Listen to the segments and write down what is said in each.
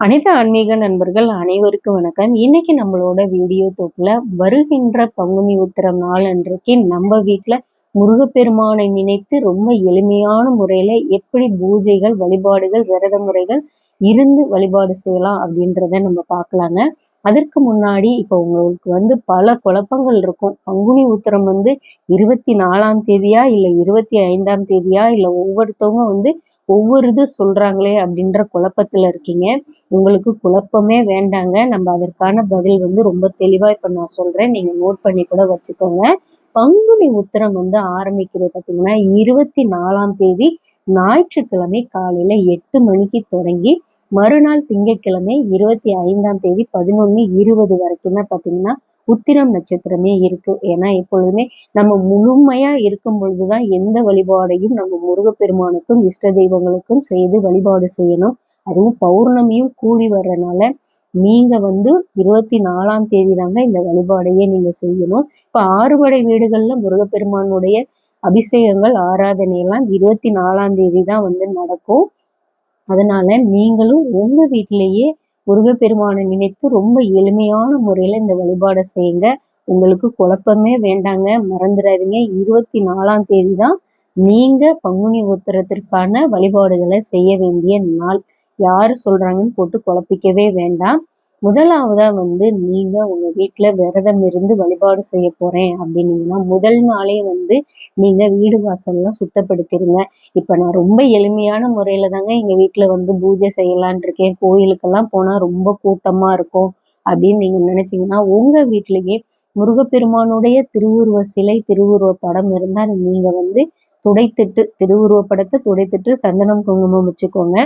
அனைத்து ஆன்மீக நண்பர்கள் அனைவருக்கும் வணக்கம். இன்னைக்கு நம்மளோட வீடியோ தொகுல வருகின்ற பங்குனி உத்திரம் நாள் அன்றைக்கு நம்ம வீட்டுல முருகப்பெருமானை நினைத்து ரொம்ப எளிமையான முறையில எப்படி பூஜைகள் வழிபாடுகள் விரத முறைகள் இருந்து வழிபாடு செய்யலாம் அப்படின்றத நம்ம பார்க்கலாங்க. அதற்கு முன்னாடி இப்போ உங்களுக்கு வந்து பல குழப்பங்கள் இருக்கும். பங்குனி உத்திரம் வந்து இருபத்தி நாலாம் தேதியா இல்லை இருபத்தி ஐந்தாம் தேதியா இல்லை ஒவ்வொருத்தவங்க வந்து ஒவ்வொரு இது சொல்றாங்களே அப்படின்ற குழப்பத்துல இருக்கீங்க. உங்களுக்கு குழப்பமே வேண்டாங்க. நம்ம அதற்கான பதில் வந்து ரொம்ப தெளிவா இப்ப நான் சொல்றேன். நீங்க நோட் பண்ணி கூட வச்சுக்கோங்க. பங்குனி உத்திரம் வந்து ஆரம்பிக்கிறது பார்த்தீங்கன்னா இருபத்தி நாலாம் தேதி ஞாயிற்றுக்கிழமை காலையில எட்டு மணிக்கு தொடங்கி மறுநாள் திங்கட்கிழமை இருபத்தி ஐந்தாம் தேதி பதினொன்று இருபது வரைக்கும் தான் உத்திரம் நட்சத்திரமே இருக்கு. ஏன்னா எப்பொழுதுமே நம்ம முழுமையா இருக்கும் பொழுதுதான் எந்த வழிபாடையும் நம்ம முருகப்பெருமானுக்கும் இஷ்ட தெய்வங்களுக்கும் செய்து வழிபாடு செய்யணும். அதுவும் பௌர்ணமியும் கூடி வர்றதுனால நீங்க வந்து இருபத்தி நாலாம் தேதி தாங்க இந்த வழிபாடையே நீங்க செய்யணும். இப்ப ஆறுபடை வீடுகள்ல முருகப்பெருமானுடைய அபிஷேகங்கள் ஆராதனை எல்லாம் இருபத்தி நாலாம் தேதி தான் வந்து நடக்கும். அதனால நீங்களும் உங்க வீட்டிலேயே முருகப்பெருமானை நினைத்து ரொம்ப எளிமையான முறையில இந்த வழிபாடை செய்யுங்க. உங்களுக்கு குழப்பமே வேண்டாங்க. மறந்துடாதீங்க. இருபத்தி நாலாம் தேதி தான் நீங்க பங்குனி உத்தரத்திற்கான வழிபாடுகளை செய்ய வேண்டிய நாள். யாரு சொல்றாங்கன்னு போட்டு குழப்பிக்கவே வேண்டாம். முதலாவதா வந்து நீங்க உங்க வீட்டுல விரதம் இருந்து வழிபாடு செய்ய போறேன் அப்படின்னீங்கன்னா முதல் நாளே வந்து நீங்க வீடு வாசல்லாம் சுத்தப்படுத்திடுங்க இப்ப நான் ரொம்ப எளிமையான முறையில தாங்க எங்க வீட்டுல வந்து பூஜை செய்யலான் இருக்கேன். கோயிலுக்கெல்லாம் போனா ரொம்ப கூட்டமா இருக்கும் அப்படின்னு நீங்க நினைச்சீங்கன்னா உங்க வீட்டிலேயே முருகப்பெருமானுடைய திருவுருவ சிலை திருவுருவ படம் இருந்தா நீங்க வந்து துடைத்துட்டு திருவுருவ படத்தை துடைத்துட்டு சந்தனம் குங்குமம் வச்சுக்கோங்க.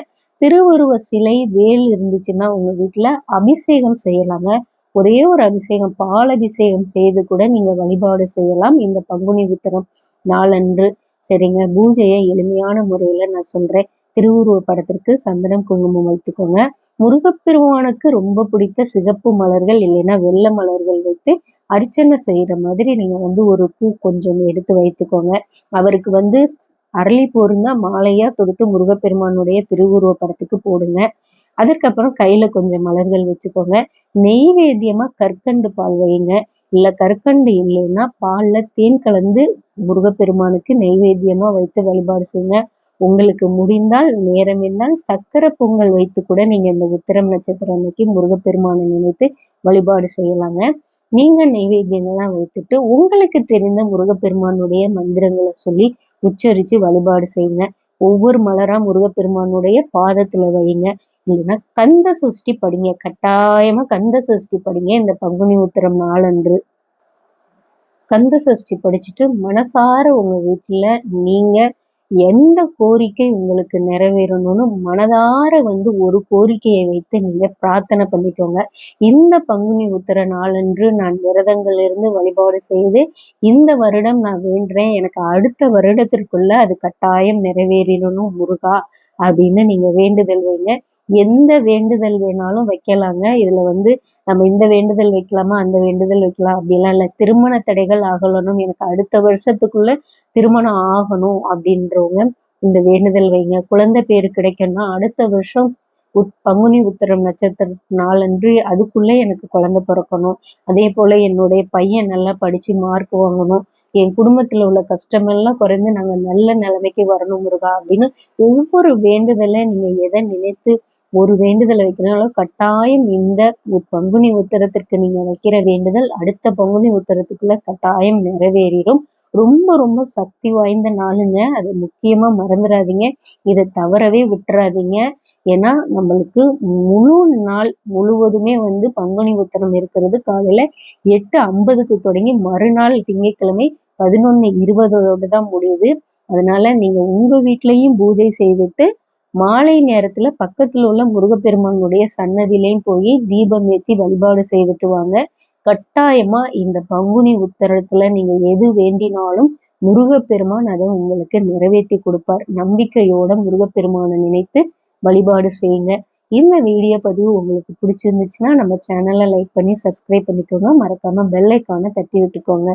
திருவுருவ சிலை வேல் இருந்துச்சுன்னா உங்க வீட்டுல அபிஷேகம் செய்யலாங்க. ஒரே ஒரு அபிஷேகம் பால் அபிஷேகம் செய்து கூட நீங்க வழிபாடு செய்யலாம். இந்த பங்குனி உத்தரம் நாளன்று சரிங்க. பூஜையை எளிமையான முறையில நான் சொல்றேன். திருவுருவ படத்திற்கு சந்தனம் குங்குமம் வைத்துக்கோங்க. முருகப்பெருமானுக்கு ரொம்ப பிடித்த சிகப்பு மலர்கள் இல்லைன்னா வெள்ளை மலர்கள் வைத்து அர்ச்சனை செய்யற மாதிரி நீங்க வந்து ஒரு பூ கொஞ்சம் எடுத்து வைத்துக்கோங்க. அவருக்கு வந்து அரளி போருங்க மாலையா தொடுத்து முருகப்பெருமானுடைய திருவுருவ படத்துக்கு போடுங்க. அதுக்கப்புறம் கையில கொஞ்சம் மலர்கள் வச்சுக்கோங்க. நெய்வேத்தியமா கற்கண்டு பால் வைங்க இல்ல கற்கண்டு இல்லைன்னா பால்ல தேன் கலந்து முருகப்பெருமானுக்கு நெய்வேத்தியமா வைத்து வழிபாடு செய்யுங்க. உங்களுக்கு முடிந்தால் நேரம் இருந்தால் சக்கரை பொங்கல் வைத்து கூட நீங்க இந்த உத்திரம் நட்சத்திரம் அன்னைக்கு முருகப்பெருமானை நினைத்து வழிபாடு செய்யலாங்க. நீங்க நெய்வேத்தியங்கள்லாம் வைத்துட்டு உங்களுக்கு தெரிந்த முருகப்பெருமானுடைய மந்திரங்களை சொல்லி உச்சரித்து வழிபாடு செய்யுங்க. ஒவ்வொரு மலரா முருகப்பெருமானுடைய பாதத்துல வைங்க இல்லைன்னா கந்த சஷ்டி படிங்க. கட்டாயமா கந்த சஷ்டி படிங்க. இந்த பங்குனி உத்திரம் நாளன்று. கந்த சஷ்டி படிச்சுட்டு மனசார உங்க வீட்டுல நீங்க எந்த கோரிக்கை உங்களுக்கு நிறைவேறணும்னு மனதார வந்து ஒரு கோரிக்கையை வைத்து நீங்க பிரார்த்தனை பண்ணிக்கோங்க. இந்த பங்குனி உத்தர நாளன்று நான் விரதங்கள் இருந்து வழிபாடு செய்து இந்த வருடம் நான் வேண்டுறேன். எனக்கு அடுத்த வருடத்திற்குள்ள அது கட்டாயம் நிறைவேறணும் முருகா அப்படின்னு நீங்க வேண்டுதல் வைங்க. எந்த வேண்டுதல் வேணாலும் வைக்கலாங்க. இதுல வந்து நம்ம இந்த வேண்டுதல் வைக்கலாமா அந்த வேண்டுதல் வைக்கலாம் அப்படிலாம் இல்லை. திருமண தடைகள் ஆகலனும் எனக்கு அடுத்த வருஷத்துக்குள்ள திருமணம் ஆகணும் அப்படின்றவங்க இந்த வேண்டுதல் வைங்க. குழந்தை பேர் கிடைக்கணும்னா அடுத்த வருஷம் உத் பங்குனி உத்தரம் நட்சத்திர நாளன்று அதுக்குள்ளே எனக்கு குழந்தை பிறக்கணும். அதே போல் என்னுடைய பையன் நல்லா படித்து மார்க் வாங்கணும். என் குடும்பத்தில் உள்ள கஷ்டமெல்லாம் குறைந்து நாங்கள் நல்ல நிலைமைக்கு வரணும் முருகா அப்படின்னு ஒவ்வொரு வேண்டுதலை நீங்கள் எதை நினைத்து ஒரு வேண்டுதல் வைக்கிறனால கட்டாயம் இந்த பங்குனி உத்தரத்திற்கு நீங்க வைக்கிற வேண்டுதல் அடுத்த பங்குனி உத்தரத்துக்குள்ள கட்டாயம் நிறைவேறிடும் ரொம்ப ரொம்ப சக்தி வாய்ந்த நாளுங்க. அது முக்கியமா மறந்துடாதீங்க இதை தவறவே விட்டுறாதீங்க. ஏன்னா நம்மளுக்கு முழு நாள் முழுவதுமே வந்து பங்குனி உத்தரம் இருக்கிறது. காலையில எட்டு ஐம்பதுக்கு தொடங்கி மறுநாள் திங்கட்கிழமை பதினொன்னு இருபதோடு தான் முடியுது. அதனால நீங்க உங்க வீட்லயும் பூஜை செய்துட்டு மாலை நேரத்துல பக்கத்துல உள்ள முருகப்பெருமானுடைய சன்னதியிலையும் போய் தீபம் ஏற்றி வழிபாடு செய்துட்டு வாங்க கட்டாயமா இந்த பங்குனி உத்தரத்துல நீங்க எது வேண்டினாலும் முருகப்பெருமான் அதை உங்களுக்கு நிறைவேற்றி கொடுப்பார். நம்பிக்கையோட முருகப்பெருமானை நினைத்து வழிபாடு செய்யுங்க. இந்த வீடியோ பதிவு உங்களுக்கு பிடிச்சிருந்துச்சுன்னா நம்ம சேனலை லைக் பண்ணி சப்ஸ்கிரைப் பண்ணிக்கோங்க. மறக்காம பெல் ஐக்கானை தட்டி விட்டுக்கோங்க.